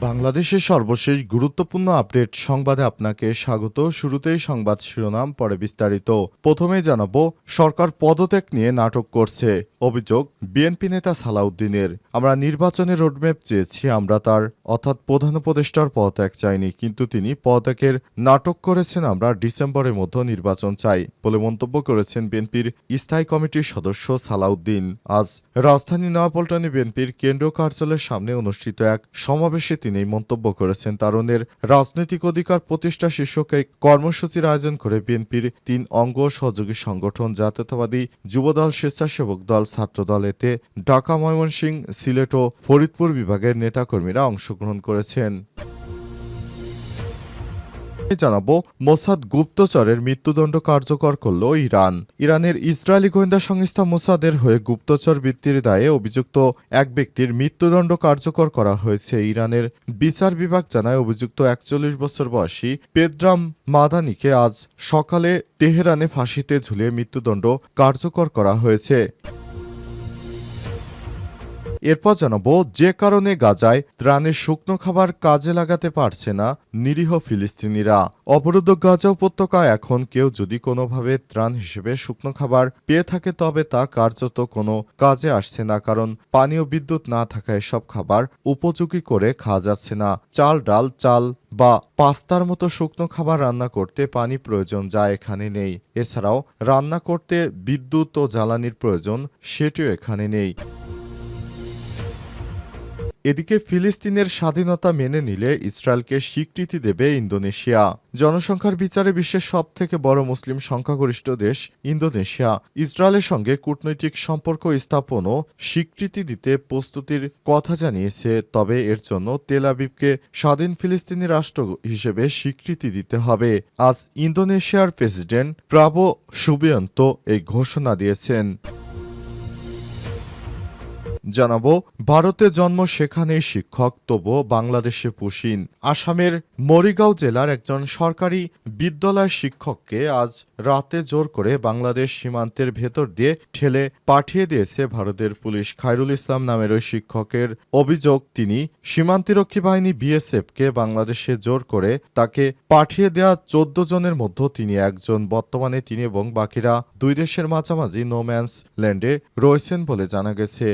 বাংলাদেশের সর্বশেষ গুরুত্বপূর্ণ আপডেট সংবাদে আপনাকে স্বাগত। শুরুতেই সংবাদ শিরোনাম, পরে বিস্তারিত। প্রথমে জানাব, সরকার পদত্যাগ নিয়ে নাটক করছে। অভিযোগ, বিএনপি নেতা সালাউদ্দিনের। আমরা নির্বাচনের রোডম্যাপ চেয়েছি, আমরা তার, অর্থাৎ প্রধান উপদেষ্টার পদত্যাগ চাইনি, কিন্তু তিনি পদত্যাগের নাটক করেছেন, আমরা ডিসেম্বরের মধ্যে নির্বাচন চাই বলে মন্তব্য করেছেন বিএনপির স্থায়ী কমিটির সদস্য সালাউদ্দিন। আজ রাজধানী নয়াপল্টনে বিএনপির কেন্দ্রীয় কার্যালয়ের সামনে অনুষ্ঠিত এক সমাবেশে তিনি এই মন্তব্য করেছেন। তারুণের রাজনৈতিক অধিকার প্রতিষ্ঠা শীর্ষকে কর্মসূচির আয়োজন করে বিএনপির তিন অঙ্গ সহযোগী সংগঠন জাতীয়তাবাদী যুবদল স্বেচ্ছাসেবক দল ছাত্রদল এতে ঢাকা ময়মনসিংহ, সিলেট ও ফরিদপুর বিভাগের নেতাকর্মীরা অংশগ্রহণ করেছেন। জানাব, মোসাদ গুপ্তচরের মৃত্যুদণ্ড কার্যকর করল ইরান। ইরানের ইসরায়েলি গোয়েন্দা সংস্থা মোসাদের হয়ে গুপ্তচর বৃত্তির দায়ে অভিযুক্ত এক ব্যক্তির মৃত্যুদণ্ড কার্যকর করা হয়েছে। ইরানের বিচার বিভাগ জানায়, অভিযুক্ত একচল্লিশ বছর বয়সী পেদ্রাম মাদানিকে আজ সকালে তেহরানে ফাঁসিতে ঝুলিয়ে মৃত্যুদণ্ড কার্যকর করা হয়েছে। এরপর জানাব, যে কারণে গাজায় ত্রাণের শুকনো খাবার কাজে লাগাতে পারছে না নিরীহ ফিলিস্তিনিরা। অবরুদ্ধ গাজা উপত্যকায় এখন কেউ যদি কোনোভাবে ত্রাণ হিসেবে শুকনো খাবার পেয়ে থাকে, তবে তা কার্যত কোনো কাজে আসছে না, কারণ পানীয় বিদ্যুৎ না থাকায় সব খাবার উপযোগী করে খাওয়া যাচ্ছে না। চাল, ডাল, চাল বা পাস্তার মতো শুকনো খাবার রান্না করতে পানি প্রয়োজন যা এখানে নেই। এছাড়াও রান্না করতে বিদ্যুৎ ও জ্বালানির প্রয়োজন, সেটিও এখানে নেই। এদিকে ফিলিস্তিনের স্বাধীনতা মেনে নিলে ইসরায়েলকে স্বীকৃতি দেবে ইন্দোনেশিয়া। জনসংখ্যার বিচারে বিশ্বের সব থেকে বড় মুসলিম সংখ্যাগরিষ্ঠ দেশ ইন্দোনেশিয়া। ইসরায়েলের সঙ্গে কূটনৈতিক সম্পর্ক স্থাপন ও স্বীকৃতি দিতে প্রস্তুতির কথা জানিয়েছে, তবে এর জন্য তেল আবিবকে স্বাধীন ফিলিস্তিনি রাষ্ট্র হিসেবে স্বীকৃতি দিতে হবে। আজ ইন্দোনেশিয়ার প্রেসিডেন্ট প্রাবো সুবিয়ন্ত এই ঘোষণা দিয়েছেন। জানাব, ভারতে জন্ম সেখানে শিক্ষক, তবু বাংলাদেশে পুশিন আসামের মরিগাঁও জেলার একজন সরকারি বিদ্যালয় শিক্ষককে আজ রাতে জোর করে বাংলাদেশ সীমান্তের ভেতর দিয়ে ঠেলে পাঠিয়ে দিয়েছে ভারতের পুলিশ। খায়রুল ইসলাম নামের ওই শিক্ষকের অভিযোগ, তিনি সীমান্তিরক্ষী বাহিনী বিএসএফকে বাংলাদেশে জোর করে তাকে পাঠিয়ে দেওয়া চোদ্দ জনের মধ্যে তিনি একজন। বর্তমানে তিনি এবং বাকিরা দুই দেশের মাঝামাঝি নোম্যান্স ল্যান্ডে রয়েছেন বলে জানা গেছে।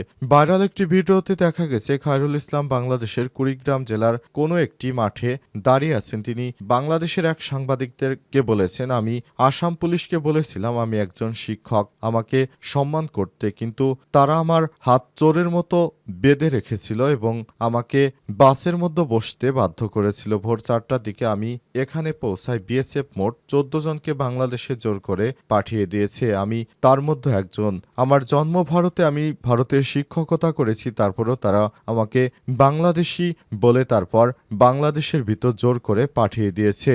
ভাইরাল একটি ভিডিওতে দেখা গেছে, খায়রুল ইসলাম বাংলাদেশের কুড়িগ্রাম জেলার কোনো একটি মাঠে দাঁড়িয়ে আছেন। তিনি বাংলাদেশের এক সাংবাদিকদেরকে বলেছেন, আমি আসাম পুলিশকে বলেছিলাম আমি একজন শিক্ষক, আমাকে সম্মান করতে, কিন্তু তারা আমার হাত চোরের মতো বেঁধে রেখেছিল এবং আমাকে বাসের মধ্যে বসতে বাধ্য করেছিল। ভোর চারটার দিকে আমি এখানে পৌঁছাই বিএসএফ মোট চোদ্দ জনকে বাংলাদেশে জোর করে পাঠিয়ে দিয়েছে। আমি তার মধ্যে একজন। আমার জন্ম ভারতে, আমি ভারতের শিক্ষকতা করেছি তারপরও তারা আমাকে বাংলাদেশি বলে তারপর বাংলাদেশের ভিতর জোর করে পাঠিয়ে দিয়েছে।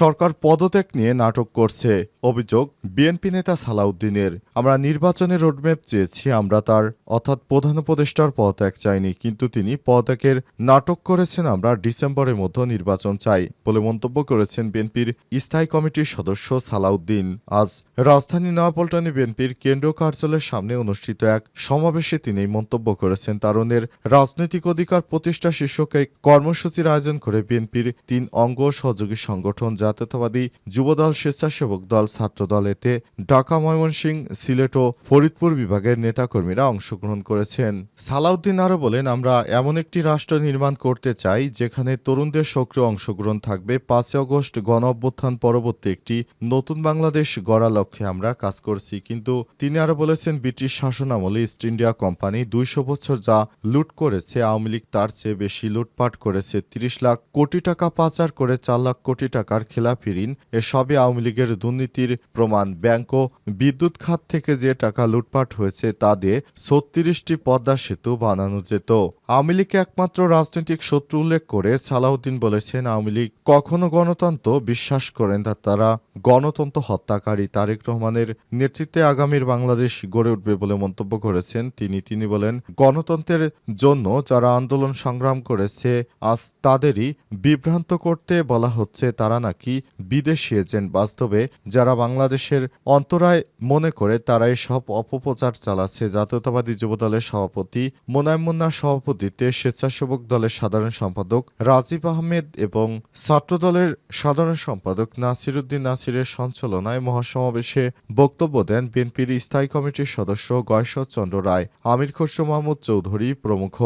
সরকার পদত্যাগ নিয়ে নাটক করছে। অভিযোগ, বিএনপি নেতা সালাউদ্দিনের। আমরা নির্বাচনের রোডম্যাপ চেয়েছি, আমরা তার, অর্থাৎ প্রধান উপদেষ্টার পদত্যাগ চাইনি, কিন্তু তিনি পদত্যাগের নাটক করেছেন, আমরা ডিসেম্বরের মধ্যে নির্বাচন চাই বলে মন্তব্য করেছেন বিএনপির স্থায়ী কমিটির সদস্য সালাউদ্দিন। আজ রাজধানী নয়াপল্টনে বিএনপির কেন্দ্রীয় কার্যালয়ের সামনে অনুষ্ঠিত এক সমাবেশে তিনি মন্তব্য করেছেন। তারুণের রাজনৈতিক অধিকার প্রতিষ্ঠা শীর্ষক কর্মসূচির আয়োজন করে বিএনপির তিন অঙ্গ সহযোগী সংগঠন জাতীয়তাবাদী যুবদল স্বেচ্ছাসেবক দল ছাত্রদল এতে ঢাকা, ময়মনসিংহ, সিলেট ও ফরিদপুর বিভাগের নেতাকর্মীরা অংশগ্রহণ করেছেন। সালাউদ্দিন আরও বলেন, আমরা এমন একটি রাষ্ট্র নির্মাণ করতে চাই, যেখানে তরুণদের সক্রিয় অংশগ্রহণ থাকবে। পাঁচই অগস্ট গণ অভ্যুত্থান পরবর্তী একটি নতুন বাংলাদেশ গড়া লক্ষ্যে আমরা কাজ করছি। কিন্তু তিনি আরও বলেছেন, ব্রিটিশ শাসনামলে ইস্ট ইন্ডিয়া কোম্পানি দুইশো বছর যা লুট করেছে, আওয়ামী লীগ তার চেয়ে বেশি লুটপাট করেছে। তিরিশ লাখ কোটি টাকা পাচার করে চার লাখ কোটি টাকার খেলাপি ঋণ এসবই আওয়ামী লীগের দুর্নীতির প্রমাণ। ব্যাংক ও বিদ্যুৎ খাত থেকে যে টাকা লুটপাট হয়েছে, তা দিয়ে ছত্রিশটি পদ্মা সেতু বানানো যেত। আওয়ামী লীগকে একমাত্র রাজনৈতিক শত্রু উল্লেখ করে সালাউদ্দিন বলেছেন, আওয়ামী লীগ কখনো গণতন্ত্র বিশ্বাস করেন না, তারা গণতন্ত্র হত্যাকারী। তারেক রহমানের নেতৃত্বে আগামীর বাংলাদেশ গড়ে উঠবে বলে মন্তব্য করেছেন তিনি। তিনি বলেন, গণতন্ত্রের জন্য যারা আন্দোলন সংগ্রাম করেছে, আজ তাদেরই বিভ্রান্ত করতে বলা হচ্ছে, তারা নাকি বিদেশি এজেন্ট বাস্তবে যারা বাংলাদেশের অন্তরায় মনে করে তারাই সব অপপ্রচার চালাচ্ছে? জাতীয়তাবাদী যুবদলের সভাপতি, মোনায়েম মুন্নার সভাপতিত্বে স্বেচ্ছাসেবক দলের সাধারণ সম্পাদক রাজীব আহমেদ এবং ছাত্রদলের সাধারণ সম্পাদক নাসির উদ্দিন নাসিরের সঞ্চালনায় মহাসমাবেশে বক্তব্য দেন বিএনপির স্থায়ী কমিটির সদস্য গয়েশ্বর চন্দ্র রায়, আমির খসরু মাহমুদ চৌধুরী প্রমুখ।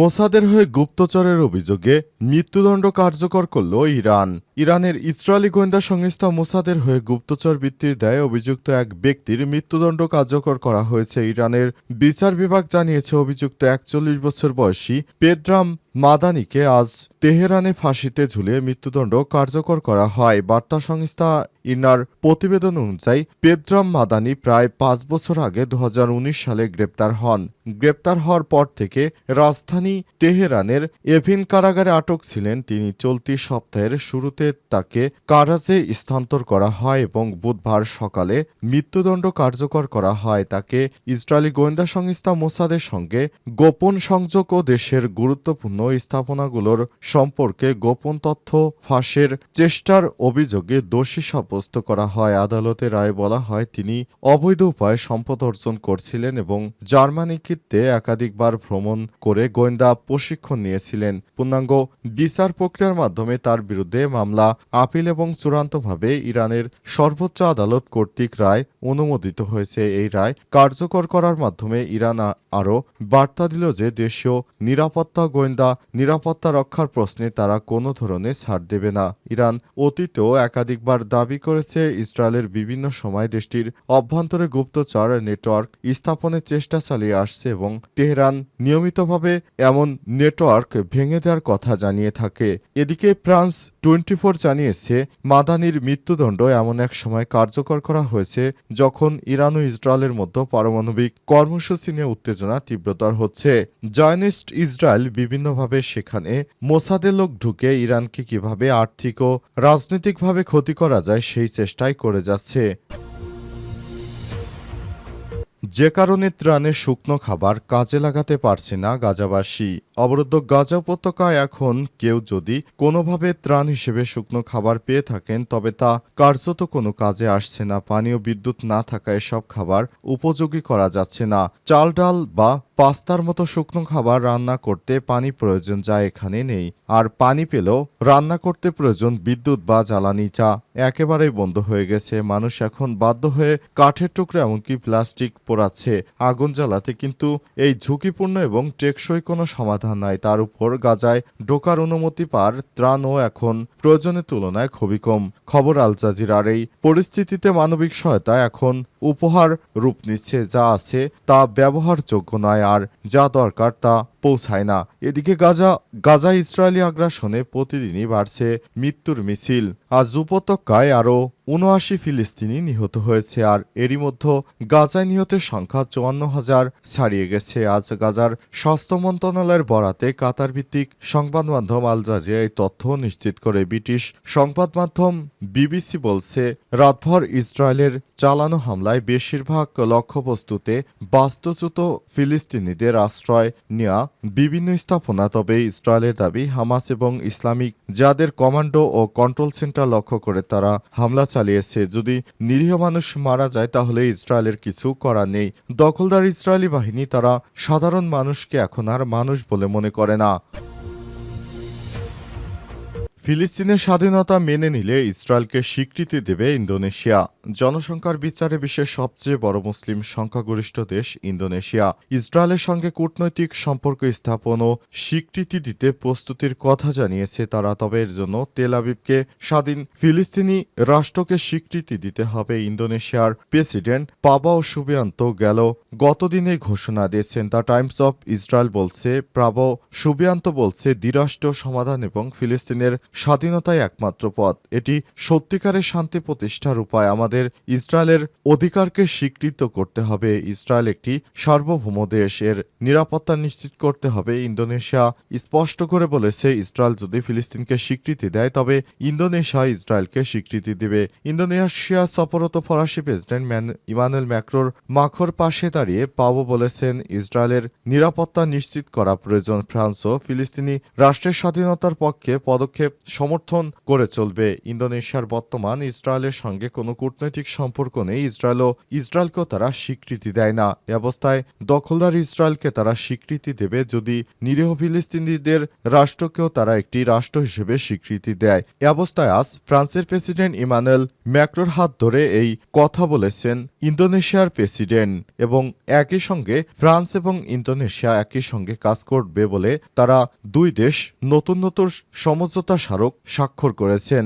মোসাদের হয়ে গুপ্তচরের অভিযোগে মৃত্যুদণ্ড কার্যকর করল ইরান। ইরানের ইসরায়েলি গোয়েন্দা সংস্থা মোসাদের হয়ে গুপ্তচর বৃত্তির দেয় অভিযুক্ত এক ব্যক্তির মৃত্যুদণ্ড কার্যকর করা হয়েছে। ইরানের বিচার বিভাগ জানিয়েছে, অভিযুক্ত একচল্লিশ বছর বয়সী পেডরাম মাদানিকে আজ তেহরানে ফাঁসিতে ঝুলিয়ে মৃত্যুদণ্ড কার্যকর করা হয়। বার্তা সংস্থা ইনার প্রতিবেদন অনুযায়ী, পেদ্রাম মাদানি প্রায় পাঁচ বছর আগে দু হাজার উনিশ সালে গ্রেপ্তার হন। গ্রেপ্তার হওয়ার পর থেকে রাজধানী তেহরানের এভিন কারাগারে আটক ছিলেন। তিনি চলতি সপ্তাহের শুরুতে তাকে কারাজে স্থানান্তর করা হয় এবং বুধবার সকালে মৃত্যুদণ্ড কার্যকর করা হয়। তাকে ইসরায়েলি গোয়েন্দা সংস্থা মোসাদের সঙ্গে গোপন সংযোগ ও দেশের গুরুত্বপূর্ণ স্থাপনাগুলোর সম্পর্কে গোপন তথ্য ফাঁসের চেষ্টার অভিযোগে দোষী সাব্যস্ত করা হয়। আদালতে রায়ে বলা হয়, তিনি অবৈধ উপায়ে সম্পদ অর্জন করছিলেন এবং জার্মানিকিতে একাধিকবার ভ্রমণ করে গোয়েন্দা প্রশিক্ষণ নিয়েছিলেন। পূর্ণাঙ্গ বিচার প্রক্রিয়ার মাধ্যমে তার বিরুদ্ধে মামলা, আপিল এবং চূড়ান্তভাবে ইরানের সর্বোচ্চ আদালত কর্তৃক রায় অনুমোদিত হয়েছে। এই রায় কার্যকর করার মাধ্যমে ইরান আরও বার্তা দিল যে দেশীয় নিরাপত্তা গোয়েন্দা নিরাপত্তা রক্ষার প্রশ্নে তারা কোনো ধরনের ছাড় দেবে না। ইরান অতীতেও একাধিকবার দাবি করেছে ইসরায়েলের বিভিন্ন সময় দেশটির অভ্যন্তরে গুপ্তচর নেটওয়ার্ক স্থাপনের চেষ্টা চালিয়ে আসছে এবং তেহরান নিয়মিতভাবে এমন নেটওয়ার্ক ভেঙে দেওয়ার কথা জানিয়ে থাকে। এদিকে ফ্রান্স টোয়েন্টি ফোর জানিয়েছে, মাদানির মৃত্যুদণ্ড এমন এক সময় কার্যকর করা হয়েছে যখন ইরান ও ইসরায়েলের মধ্যে পারমাণবিক কর্মসূচি নিয়ে উত্তেজনা তীব্রতর হচ্ছে। জয়নিস্ট ইসরায়েল বিভিন্নভাবে সেখানে মোসাদের লোক ঢুকে ইরানকে কীভাবে আর্থিক ও রাজনৈতিকভাবে ক্ষতি করা যায় সেই চেষ্টাই করে যাচ্ছে। কারণে ত্রাণে শুকনো খাবার কাজে লাগাতে পারছে না গাজাবাসী। অবরুদ্ধ গাজা উপত্যকায় এখন কেউ যদি কোনোভাবে ত্রাণ হিসেবে শুকনো খাবার পেয়ে থাকেন, তবে তা কার্যত কোনো কাজে আসছে না। পানীয় বিদ্যুৎ না থাকায় সব খাবার উপযোগী করা যাচ্ছে না। চাল ডাল বা পাস্তার মতো শুকনো খাবার রান্না করতে পানি প্রয়োজন যা এখানে নেই। আর পানি পেলেও রান্না করতে প্রয়োজন বিদ্যুৎ বা জ্বালানি চা একেবারেই বন্ধ হয়ে গেছে। মানুষ এখন বাধ্য হয়ে কাঠের টুকরো এমনকি প্লাস্টিক পোড়াচ্ছে। আগুন জ্বালাতে কিন্তু এই ঝুঁকিপূর্ণ এবং টেকসই কোনো সমাধান নাই। তার উপর গাজায় ঢোকার অনুমতি পার ত্রাণও এখন প্রয়োজনের তুলনায় খুবই কম। খবর আল জাজিরার এই পরিস্থিতিতে মানবিক সহায়তা এখন উপহার রূপ নিচ্ছে যা আছে তা ব্যবহারযোগ্য নয় আর যা দরকার তা পৌঁছায় না। এদিকে গাজা গাজা ইসরায়েলি আগ্রাসনে প্রতিদিনই বাড়ছে মৃত্যুর মিছিল। আজ উপত্যকায় আরও উনআশি ফিলিস্তিনি নিহত হয়েছে আর এরই মধ্যে গাজায় নিহতের সংখ্যা চুয়ান্ন হাজার ছাড়িয়ে গেছে। আজ গাজার স্বাস্থ্য মন্ত্রণালয়ের বরাতে কাতার ভিত্তিক সংবাদ মাধ্যম আল জাজিরা এই তথ্য নিশ্চিত করে। ব্রিটিশ সংবাদ মাধ্যম বিবিসি বলছে, রাতভর ইসরায়েলের চালানো হামলায় বেশিরভাগ লক্ষ্যবস্তুতে বাস্তুচ্যুত ফিলিস্তিনিদের আশ্রয় নেওয়া বিভিন্ন স্থাপনা, তবে ইসরায়েলের দাবি হামাস এবং ইসলামিক যাদের কমান্ডো ও কন্ট্রোল সেন্টার লক্ষ্য করে তারা হামলা চালিয়েছে। যদি নিরীহ মানুষ মারা যায়, তাহলে ইসরায়েলের কিছু করা নেই। দখলদার ইসরায়েলি বাহিনী তারা সাধারণ মানুষকে এখন আর মানুষ বলে মনে করে না। ফিলিস্তিনের স্বাধীনতা মেনে নিলে ইসরায়েলকে স্বীকৃতি দেবে ইন্দোনেশিয়া। জনসংখ্যার বিচারে বিশ্বের সবচেয়ে বড় মুসলিম সংখ্যাগরিষ্ঠ দেশ ইন্দোনেশিয়া। ইসরায়েলের সঙ্গে কূটনৈতিক সম্পর্ক স্থাপন ও স্বীকৃতি দিতে প্রস্তুতির কথা জানিয়েছে তারা, তবে এর জন্য তেল আবিবকে স্বাধীন ফিলিস্তিনি রাষ্ট্রকে স্বীকৃতি দিতে হবে ইন্দোনেশিয়ার প্রেসিডেন্ট পাবাও সুবিয়ান্ত গেল গতদিনে ঘোষণা দিয়েছেন। দ্য টাইমস অফ ইসরায়েল বলছে প্রাবো সুবিয়ান্ত বলছে দ্বিরাষ্ট্র সমাধান এবং ফিলিস্তিনের স্বাধীনতাই একমাত্র পথ। এটি সত্যিকারের শান্তি প্রতিষ্ঠার উপায়। আমাদের ইসরায়েলের অধিকারকে স্বীকৃত করতে হবে। ইসরায়েল একটি সার্বভৌম দেশ। এর নিরাপত্তা নিশ্চিত করতে হবে। ইন্দোনেশিয়া স্পষ্ট করে বলেছে, ইসরায়েল যদি ফিলিস্তিনকে স্বীকৃতি দেয়, তবে ইন্দোনেশিয়া ইসরায়েলকে স্বীকৃতি দেবে। ইন্দোনেশিয়া সফরত ফরাসি প্রেসিডেন্ট ম্যান ইমানুয়েল ম্যাক্রোর মাখর পাশে দাঁড়িয়ে পাবো বলেছেন, ইসরায়েলের নিরাপত্তা নিশ্চিত করা প্রয়োজন। ফ্রান্সও ফিলিস্তিনি রাষ্ট্রের স্বাধীনতার পক্ষে পদক্ষেপ সমর্থন করে চলবে। ইন্দোনেশিয়ার বর্তমান ইসরায়েলের সঙ্গে কোনো কূটনৈতিক সম্পর্ক নেই। ইসরায়েলও ইসরায়েলকেও তারা স্বীকৃতি দেয় না। এ অবস্থায় দখলদার ইসরায়েলকে তারা স্বীকৃতি দেবে যদি নিরীহ ফিলিস্তিনিদের রাষ্ট্রকেও তারা একটি রাষ্ট্র হিসেবে স্বীকৃতি দেয়। এ অবস্থায় আজ ফ্রান্সের প্রেসিডেন্ট ইমানুয়েল ম্যাক্রোর হাত ধরে এই কথা বলেছেন ইন্দোনেশিয়ার প্রেসিডেন্ট এবং একই সঙ্গে ফ্রান্স এবং ইন্দোনেশিয়া একই সঙ্গে কাজ করবে বলে তারা দুই দেশ নতুন নতুন সমঝোতা স্মারক স্বাক্ষর করেছেন।